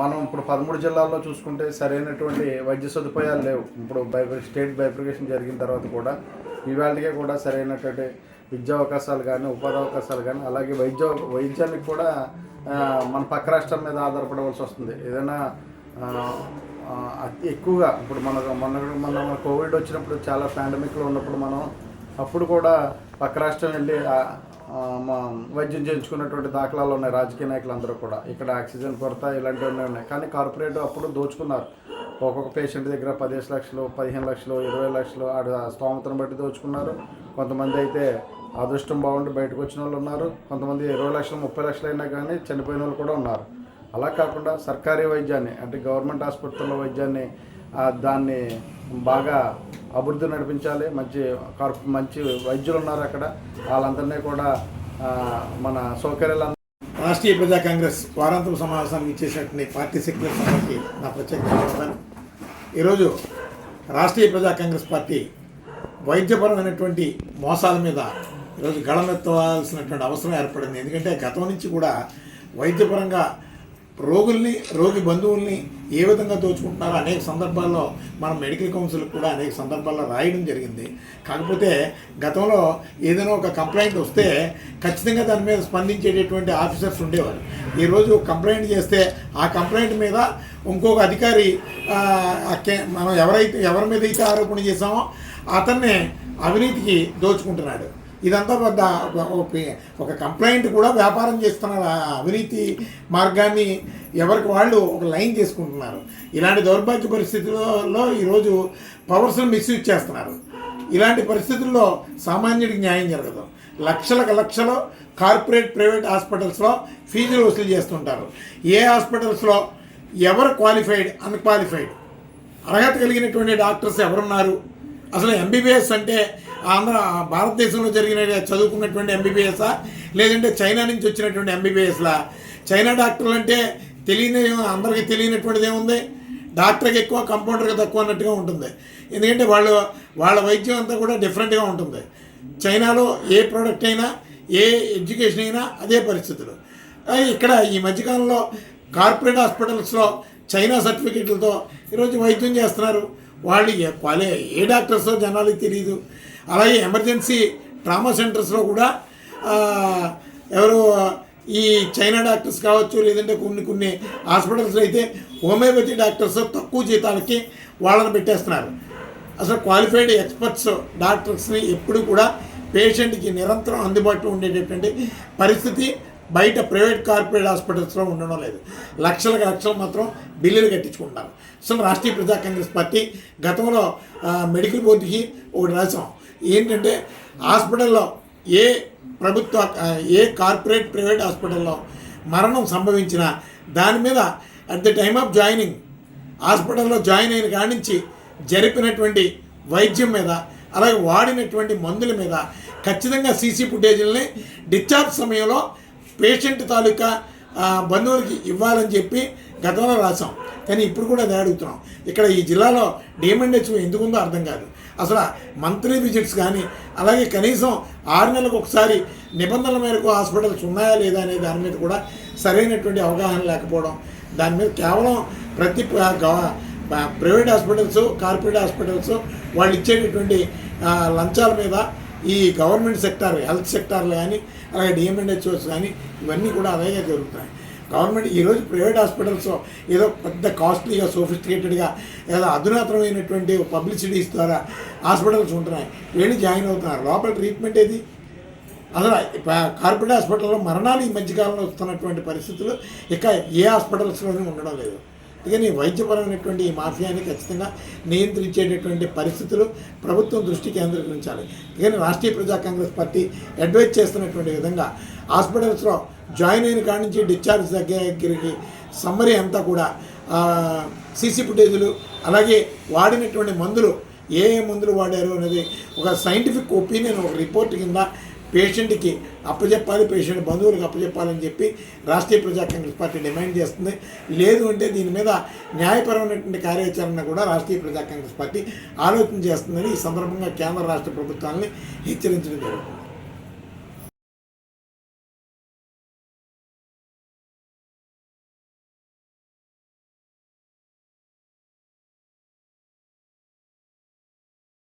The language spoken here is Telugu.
మనం ఇప్పుడు పదమూడు జిల్లాల్లో చూసుకుంటే సరైనటువంటి వైద్య సదుపాయాలు లేవు. ఇప్పుడు బైఫ స్టేట్ బైబ్రికేషన్ జరిగిన తర్వాత కూడా ఇవాళకే కూడా సరైనటువంటి విద్యా అవకాశాలు కానీ ఉపాధి అవకాశాలు కానీ అలాగే వైద్య వైద్యానికి కూడా మన పక్క రాష్ట్రం మీద ఆధారపడవలసి వస్తుంది. ఏదైనా అతి ఎక్కువగా ఇప్పుడు మన మన మన కోవిడ్ వచ్చినప్పుడు చాలా పాండమిక్లో ఉన్నప్పుడు మనం అప్పుడు కూడా పక్క రాష్ట్రం వెళ్ళి మా వైద్యం చేయించుకున్నటువంటి దాఖలాలు ఉన్నాయి. రాజకీయ నాయకులందరూ కూడా. ఇక్కడ ఆక్సిజన్ కొరత ఇలాంటివన్నీ ఉన్నాయి కానీ కార్పొరేట్ అప్పుడు దోచుకున్నారు. ఒక్కొక్క పేషెంట్ దగ్గర పదిహేను లక్షలు పదిహేను లక్షలు ఇరవై లక్షలు ఆడ స్తోమతను బట్టి దోచుకున్నారు. కొంతమంది అయితే అదృష్టం బాగుండి బయటకు వచ్చిన వాళ్ళు ఉన్నారు. కొంతమంది ఇరవై లక్షలు ముప్పై లక్షలు అయినా కానీ చనిపోయిన వాళ్ళు కూడా ఉన్నారు. అలా కాకుండా సర్కారీ వైద్యాన్ని అంటే గవర్నమెంట్ హాస్పిటల్లో వైద్యాన్ని దాన్ని బాగా అభివృద్ధి నడిపించాలి. మంచి కార్ప మంచి వైద్యులు ఉన్నారు అక్కడ. వాళ్ళందరినీ కూడా మన సౌకర్యాలు రాష్ట్రీయ ప్రజా కాంగ్రెస్ వారాంతపు సమావేశానికి ఇచ్చేసినటువంటి పార్టీ సెక్రటరీ సభకి నా ప్రత్యేక ధన్యవాదాలు. ఈరోజు రాష్ట్రీయ ప్రజా కాంగ్రెస్ పార్టీ వైద్యపరమైనటువంటి మోసాల మీద ఈరోజు గళమెత్తవలసినటువంటి అవసరం ఏర్పడింది. ఎందుకంటే గతం నుంచి కూడా వైద్యపరంగా రోగుల్ని రోగి బంధువుల్ని ఏ విధంగా దోచుకుంటున్నారో అనేక సందర్భాల్లో మనం మెడికల్ కౌన్సిల్ కూడా అనేక సందర్భాల్లో రాయడం జరిగింది. కాకపోతే గతంలో ఏదైనా ఒక కంప్లైంట్ వస్తే ఖచ్చితంగా దాని మీద స్పందించేటటువంటి ఆఫీసర్స్ ఉండేవారు. ఈరోజు కంప్లైంట్ చేస్తే ఆ కంప్లైంట్ మీద ఇంకొక అధికారి మనం ఎవరైతే ఎవరి మీద అయితే ఆరోపణ చేశామో అతన్నే అవినీతికి దోచుకుంటున్నాడు. ఇదంతా పెద్ద ఒక- ఒక- కంప్లైంట్ కూడా వ్యాపారం చేస్తున్నారు అవినీతి మార్గాన్ని ఎవరికి వాళ్ళు ఒక లైన్ చేసుకుంటున్నారు. ఇలాంటి దౌర్భాగ్య పరిస్థితుల్లో ఈరోజు పవర్స్ని మిస్యూజ్ చేస్తున్నారు. ఇలాంటి పరిస్థితుల్లో సామాన్యుడికి న్యాయం జరగదు. లక్షలకు లక్షలు కార్పొరేట్ ప్రైవేట్ హాస్పిటల్స్లో ఫీజులు వసూలు చేస్తుంటారు. ఏ హాస్పిటల్స్లో ఎవరు క్వాలిఫైడ్ అన్క్వాలిఫైడ్? అర్హత కలిగినటువంటి డాక్టర్స్ ఎవరున్నారు? అసలు ఎంబీబీఎస్ అంటే ఆంధ్ర భారతదేశంలో జరిగిన చదువుకున్నటువంటి ఎంబీబీఎస్ఆ లేదంటే చైనా నుంచి వచ్చినటువంటి ఎంబీబీఎస్లా చైనా డాక్టర్లు అంటే తెలియని అందరికీ తెలియనటువంటిది ఏముంది? డాక్టర్కి ఎక్కువ కంపౌండర్కి తక్కువ అన్నట్టుగా ఉంటుంది. ఎందుకంటే వాళ్ళు వాళ్ళ వైద్యం అంతా కూడా డిఫరెంట్గా ఉంటుంది. చైనాలో ఏ ప్రోడక్ట్ అయినా ఏ ఎడ్యుకేషన్ అయినా అదే పరిస్థితులు. ఇక్కడ ఈ మధ్యకాలంలో కార్పొరేట్ హాస్పిటల్స్లో చైనా సర్టిఫికెట్లతో ఈరోజు వైద్యం చేస్తున్నారు. వాళ్ళు ఏ- క్వాలే ఏ డాక్టర్సో జనాలకి తెలియదు అలాగే ఎమర్జెన్సీ ట్రామా సెంటర్స్లో కూడా ఎవరు ఈ చైనా డాక్టర్స్ కావచ్చు లేదంటే కొన్ని కొన్ని హాస్పిటల్స్లో అయితే హోమియోపతి డాక్టర్స్ తక్కువ జీతాలకి వాళ్ళని పెట్టేస్తున్నారు. అసలు క్వాలిఫైడ్ ఎక్స్పర్ట్స్ డాక్టర్స్ని ఎప్పుడు కూడా పేషెంట్కి నిరంతరం అందుబాటులో ఉండేటటువంటి పరిస్థితి బయట ప్రైవేట్ కార్పొరేట్ హాస్పిటల్స్లో ఉండడం లేదు. లక్షలకు లక్షలు మాత్రం బిల్లులు కట్టించుకుంటున్నారు. అసలు రాష్ట్రీయ ప్రజా కాంగ్రెస్ పార్టీ గతంలో మెడికల్ బోర్డుకి ఒకటి రాసాం ఏంటంటే హాస్పిటల్లో ఏ ప్రభుత్వ ఏ కార్పొరేట్ ప్రైవేట్ హాస్పిటల్లో మరణం సంభవించిన దాని మీద at the time of joining హాస్పిటల్లో జాయిన్ అయిన కాడి నుంచి జరిపినటువంటి వైద్యం మీద అలాగే వాడినటువంటి మందుల మీద ఖచ్చితంగా సీసీ ఫుటేజీలని డిశ్చార్జ్ సమయంలో పేషెంట్ తాలూకా బంధువులకి ఇవ్వాలని చెప్పి గతంలో రాసాం కానీ ఇప్పుడు కూడా అది అడుగుతున్నాం. ఇక్కడ ఈ జిల్లాలో డిఎంఎన్హెచ్ ఎందుకుందో అర్థం కాదు. అసలు మంత్లీ విజిట్స్ కానీ అలాగే కనీసం ఆరు నెలలకు ఒకసారి నిబంధనల మేరకు హాస్పిటల్స్ ఉన్నాయా లేదా అనే దాని మీద కూడా సరైనటువంటి అవగాహన లేకపోవడం దాని మీద కేవలం ప్రతి ప్రైవేట్ హాస్పిటల్స్ కార్పొరేట్ హాస్పిటల్స్ వాళ్ళు ఇచ్చేటటువంటి లంచాల మీద ఈ గవర్నమెంట్ సెక్టార్ హెల్త్ సెక్టార్లు కానీ అలాగే డిఎంఎన్హెచ్ఓస్ కానీ ఇవన్నీ కూడా అలాగే జరుగుతున్నాయి. గవర్నమెంట్ ఈరోజు ప్రైవేట్ హాస్పిటల్స్ ఏదో పెద్ద కాస్ట్లీగా సోఫిస్టికేటెడ్గా ఏదో అధునాతనమైనటువంటి పబ్లిసిటీస్ ద్వారా హాస్పిటల్స్ ఉంటున్నాయి. వెళ్ళి జాయిన్ అవుతున్నారు. లోపల ట్రీట్మెంట్ ఏది? అసలు కార్పొరేట్ హాస్పిటల్లో మరణాలు ఈ మధ్యకాలంలో వస్తున్నటువంటి పరిస్థితులు ఇక ఏ హాస్పిటల్స్లోనూ ఉండడం లేదు. అందుకని వైద్యపరమైనటువంటి ఈ మాఫియాని ఖచ్చితంగా నియంత్రించేటటువంటి పరిస్థితులు ప్రభుత్వం దృష్టి కేంద్రీకరించాలి. అందుకని రాష్ట్రీయ ప్రజా కాంగ్రెస్ పార్టీ అడ్వైజ్ చేస్తున్నటువంటి విధంగా హాస్పిటల్స్లో జాయిన్ అయిన కాడి నుంచి డిశ్చార్జ్ దగ్గరికి సమ్మరీ అంతా కూడా సీసీ ఫుటేజీలు అలాగే వాడినటువంటి మందులు ఏ ఏ మందులు వాడారు అనేది ఒక సైంటిఫిక్ ఒపీనియన్ ఒక రిపోర్ట్ కింద పేషెంట్కి అప్పచెప్పాలి పేషెంట్ బంధువులకు అప్పచెప్పాలని చెప్పి రాష్ట్రీయ ప్రజా కాంగ్రెస్ పార్టీ డిమాండ్ చేస్తుంది. లేదు అంటే దీని మీద న్యాయపరమైనటువంటి కార్యాచరణ కూడా రాష్ట్రీయ ప్రజా కాంగ్రెస్ పార్టీ ఆలోచన చేస్తుందని ఈ సందర్భంగా కేంద్ర రాష్ట్ర ప్రభుత్వాన్ని హెచ్చరించడం జరుగుతుంది.